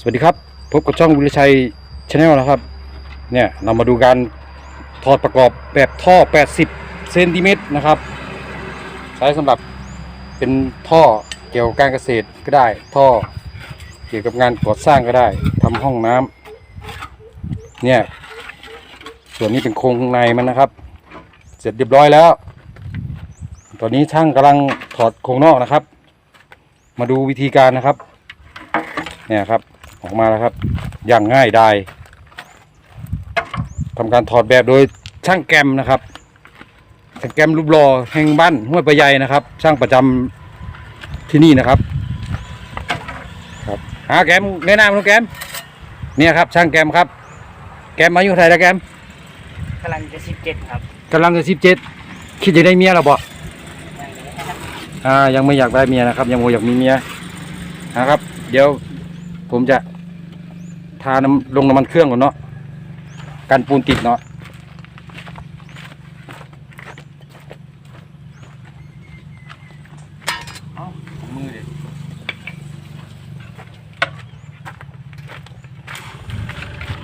สวัสดีครับ พบกับช่องวิรชัยชาแนลนะครับ เนี่ยเรามาดูการถอดประกอบแบบท่อ 80 เซนติเมตรนะครับ ใช้สำหรับเป็นท่อเกี่ยวกับการเกษตรก็ได้ ท่อเกี่ยวกับงานก่อสร้างก็ได้ทำห้องน้ำเนี่ย ส่วนนี้เป็นโครงในมันนะครับ เสร็จเรียบร้อยแล้ว ตอนนี้ช่างกำลังถอดโครงนอกนะครับ มาดูวิธีการนะครับเนี่ยครับ ออกมาแล้วครับ อย่างง่ายดายทำการถอดแบบโดยช่างแกรมนะครับช่างแกรมรูปหล่อแห่งบ้านห้วยปะไยนะครับ ช่างประจำที่นี่นะครับครับหาแกรมแนะนำน้องแกรมเนี่ยครับ ช่างแกรมครับ แกรมอายุเท่าไหร่แล้วแกรมกำลังจะสิบเจ็ดครับกำลังจะสิบเจ็ดคิดจะได้เมียหรอบ่อ่ายังไม่อยากได้เมียนะครับ ยังไม่อยากมีเมียนะครับ เดี๋ยวผมจะ ทาน้ำลงน้ำมันเครื่องก่อนเนาะกันปูนติดเนาะเอามือดิ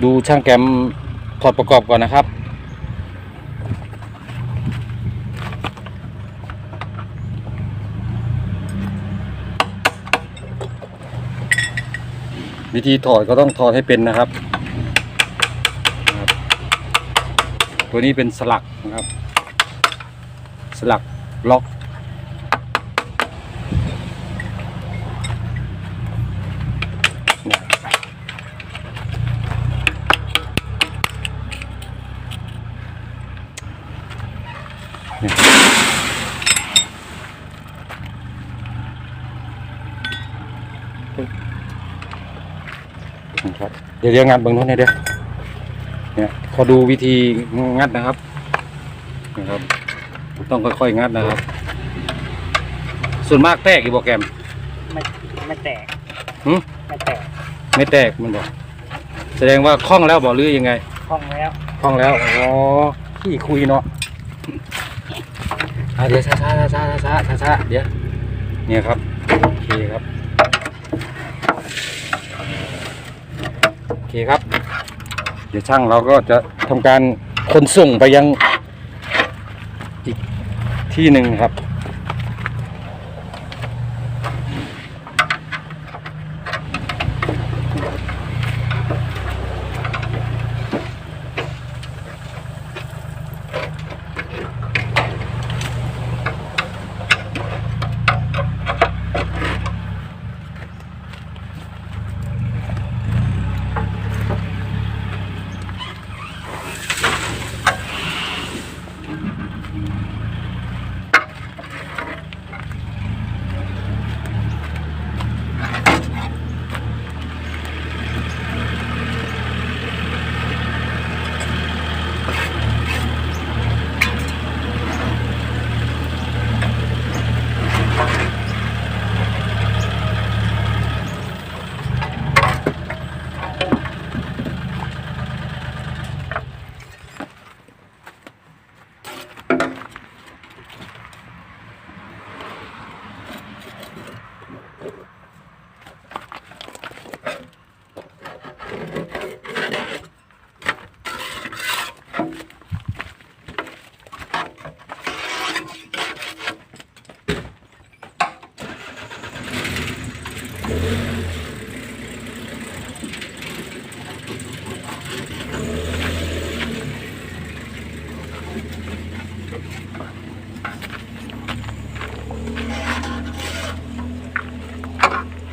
ดูช่างแกรมถอดประกอบก่อนนะครับ วิธีถอดก็ต้องถอดให้เป็นนะครับ ตัวนี้เป็นสลักนะครับ สลักล็อก ครับ เดี๋ยวเดี๋ยวงัดเบางโน้นเนี่ยเดี๋ยวเนี่ยขอดูวิธีงัดนะครับนะครับ ต้องค่อยๆงัดนะครับ ส่วนมากแตกอีกบอกแกมไม่ไม่แตกหึไม่แตกไม่แตกมันบอกแสดงว่าคล่องแล้วบอกหรือยังไงคล่องแล้วคล่องแล้วอ๋อขี้คุยเนาะอะเดี๋ยวช้าช้าช้าช้าช้าช้าๆเดี๋ยวเนี่ยครับโอเคครับโอ เคครับ เดี๋ยวช่างเราก็จะทำการขนส่งไปยังอีกที่หนึ่งครับ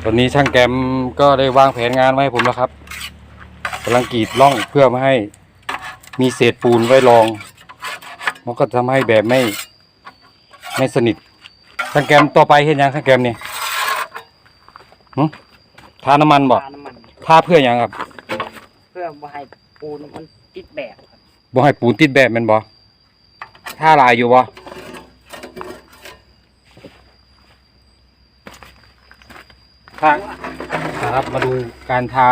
ตอนนี้ช่างแกรมก็ได้วางแผนงานไว้ให้ผมแล้วครับกำลังกรีดร่องเพื่อไม่ให้มีเศษปูนไว้รอง มันก็ทำให้แบบไม่ไม่สนิทช่างแกรมต่อไปเห็นยังช่างแกรมเนี่ยหึทาน้ำมันบอกทาน้ำมันทาเพื่อหยังครับเพื่อบ่ให้ปูนมันติดแบบครับบ่ให้ปูนติดแบบแมันบ่ทาลายอยู่บ่ ทางนะครับมาดูการทา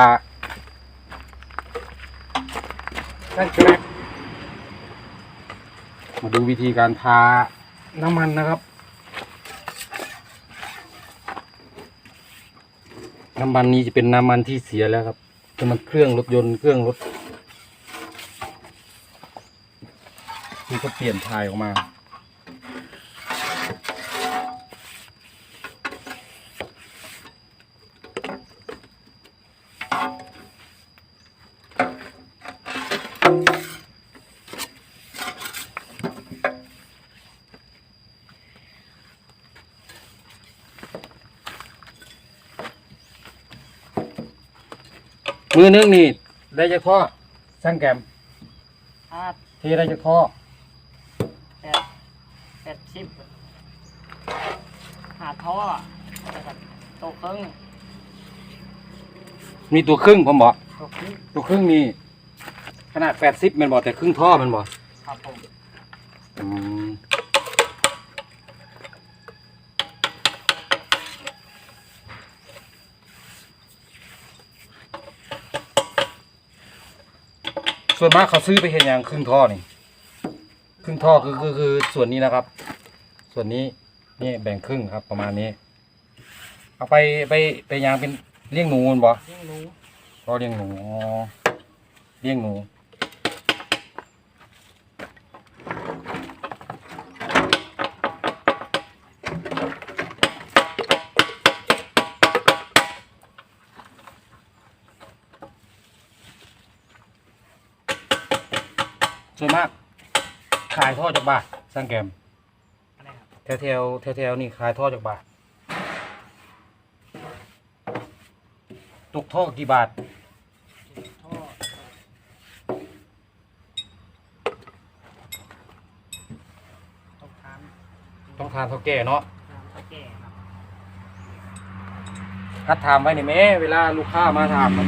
นั่นคือมาดูวิธีการทาน้ำมันนะครับ น้ำมันนี้จะเป็นน้ำมันที่เสียแล้วครับเป็นมันเครื่องรถยนต์เครื่องรถที่เขาเปลี่ยนถ่ายออกมา มือนึงนี่ได้จะข้อสร้างแกมห้าเทได้จะข้อแปดแปดสิบหาท่อแล้วก็โตครึ่งมีตัวครึ่งผมบอกโตครึ่งตัวครึ่งนี่ขนาดแปดสิบมันบอกแต่ครึ่งท่อมันบอกครับผม อืม ส่วนมากเขาซื้อไปเห็นอย่างครึ่งท่อนี่ครึ่งท่อคือคือคือส่วนนี้นะครับ ส่วนนี้นี่แบ่งครึ่งครับประมาณนี้ เอาไปไปไปยางเป็นเลี้ยงหนูมันบ่ยิ่งรู้ก็เลี้ยงหนูอ๋อเลี้ยงหนู ขายท่อจากบาทสร้างแกมอะไรครับแถวแถวแถวแถวๆนี่ขายท่อจากบาทตกท่อกี่บาทท่อต้องทานต้องทานเท่าแก่เนาะทานตะแก่ครับคัดถามไว้นี่แม่เวลาลูกค้ามาถามมัน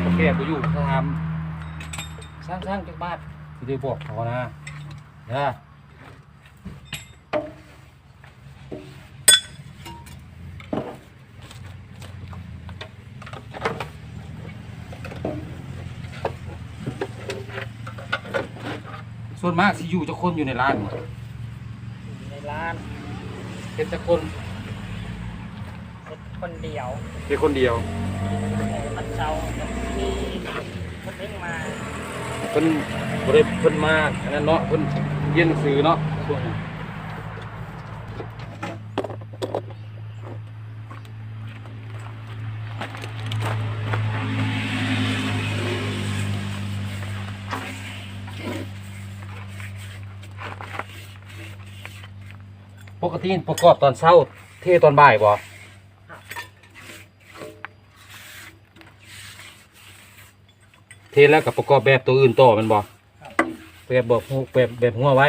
เท่าแก่กูอยู่เขาถามสร้างสร้างจากบาทที่ได้บอกเขานะ เด้อส่วนมากสิอยู่จะคนอยู่ในร้านนี่อยู่ในร้านเป็นจะคนเป็นคนเดียวเป็นคนเดียวมันเช้ามีคนเล่งมาเพิ่นบ่ได้เพิ่นมาอันนั้นเนาะเพิ่น เยนหนังสือเนาะช่วงนี้ปกติประกอบตอนเช้า เทตอนบ่ายบ่เทแล้วกับประกอบแบบตัวอื่นต่อแมันบ่ ครับแบบแบบหัวแบบแบบหัวไว้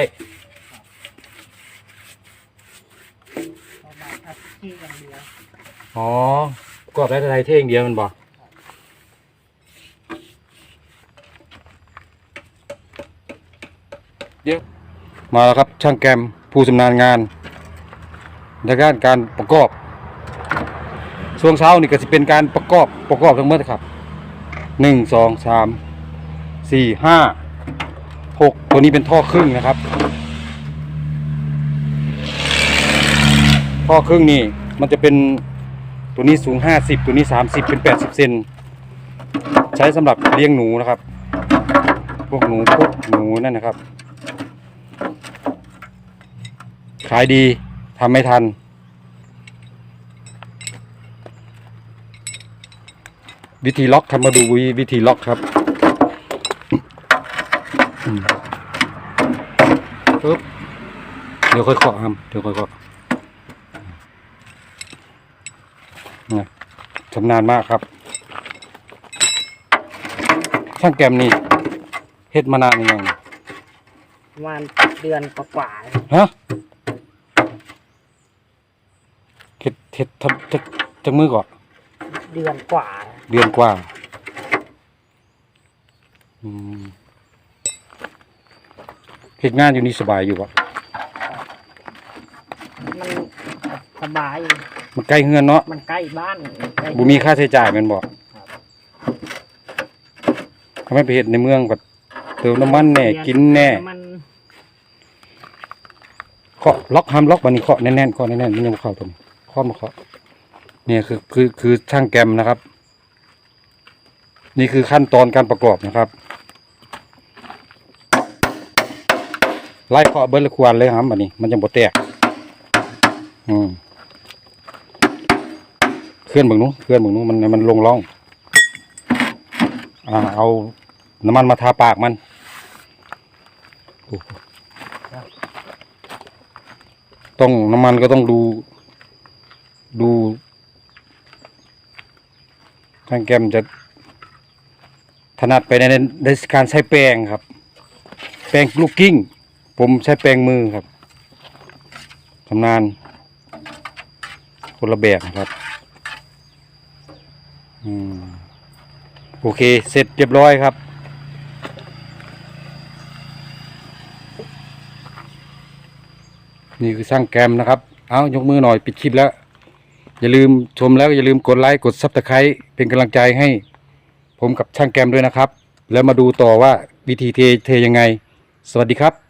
ประมาณอาทิตย์อย่างเดียวอ๋อประกอบได้แต่ไทยเท่งเดียวแมันบ่เดี๋ยวมาแล้วครับช่างแกรมผู้ชำนาญงานในด้านการประกอบช่วงเช้านี่ก็จะเป็นการประกอบประกอบทั้งหมดครับหนึ่งสองสามสี่ห้า หกตัวนี้เป็นท่อครึ่งนะครับ ท่อครึ่งนี่มันจะเป็นตัวนี้สูง50ตัวนี้30เป็น80เซนใช้สำหรับเลี้ยงหนูนะครับ พวกหนูพวกหนูนั่นนะครับ ขายดีทำไม่ทันวิธีล็อกทำมาดูวิธีล็อกครับ ปึ๊บเดี๋ยวค่อยเคาะครับเดี๋ยวค่อยเคาะนะชำนาญมากครับช่างแกรมนี่เฮ็ดมานานหรือยังประมาณเดือนกว่าๆเลยฮะเฮ็ดเฮ็ดทำจักจักมือก่อนเดือนกว่า เดือนกว่า อืม เฮ็ดงานอยู่นี่สบายอยู่ปะมันสบาย มันใกล้เฮือนเนาะมันใกล้บ้านใกล้บ่มีค่าใช้จ่ายแม่นบ่ทำไมไปเฮ็ดในเมืองก็เติมน้ำมันแน่กินแน่มันเคาะล็อกห้ามล็อกบันนี้เคาะแน่นๆเคาะแน่นๆมันยังบ่เข้าตัวนี้เคาะมาเคาะเนี่ยคือคือคือช่างแกรมนะครับ นี่คือขั้นตอนการประกอบนะครับ ไล่เคาะเบิร์ลควรเลยครับอันนี้ มันจะบดแตกอืมเคลื่อนบึงนู้นเคลื่อนบึงนู้นมันมันลงร่องอ่าเอาน้ำมันมาทาปากมันต้องน้ำมันก็ต้องดู ดูทางแกมจะถนัดไปในในการใช้แปรงครับ แปรงลูกกิ้ง ผมใช้แปรงมือครับชำนาญคนละแบบครับอืมโอเค เสร็จเรียบร้อยครับ นี่คือช่างแกรมนะครับ เอายกมือหน่อยปิดคลิปแล้ว อย่าลืมชมแล้วอย่าลืมกดไลค์กดซับสไครต์เป็นกำลังใจให้ ผมกับช่างแกรมด้วยนะครับ แล้วมาดูต่อว่าวิธีเทเทยังไง สวัสดีครับ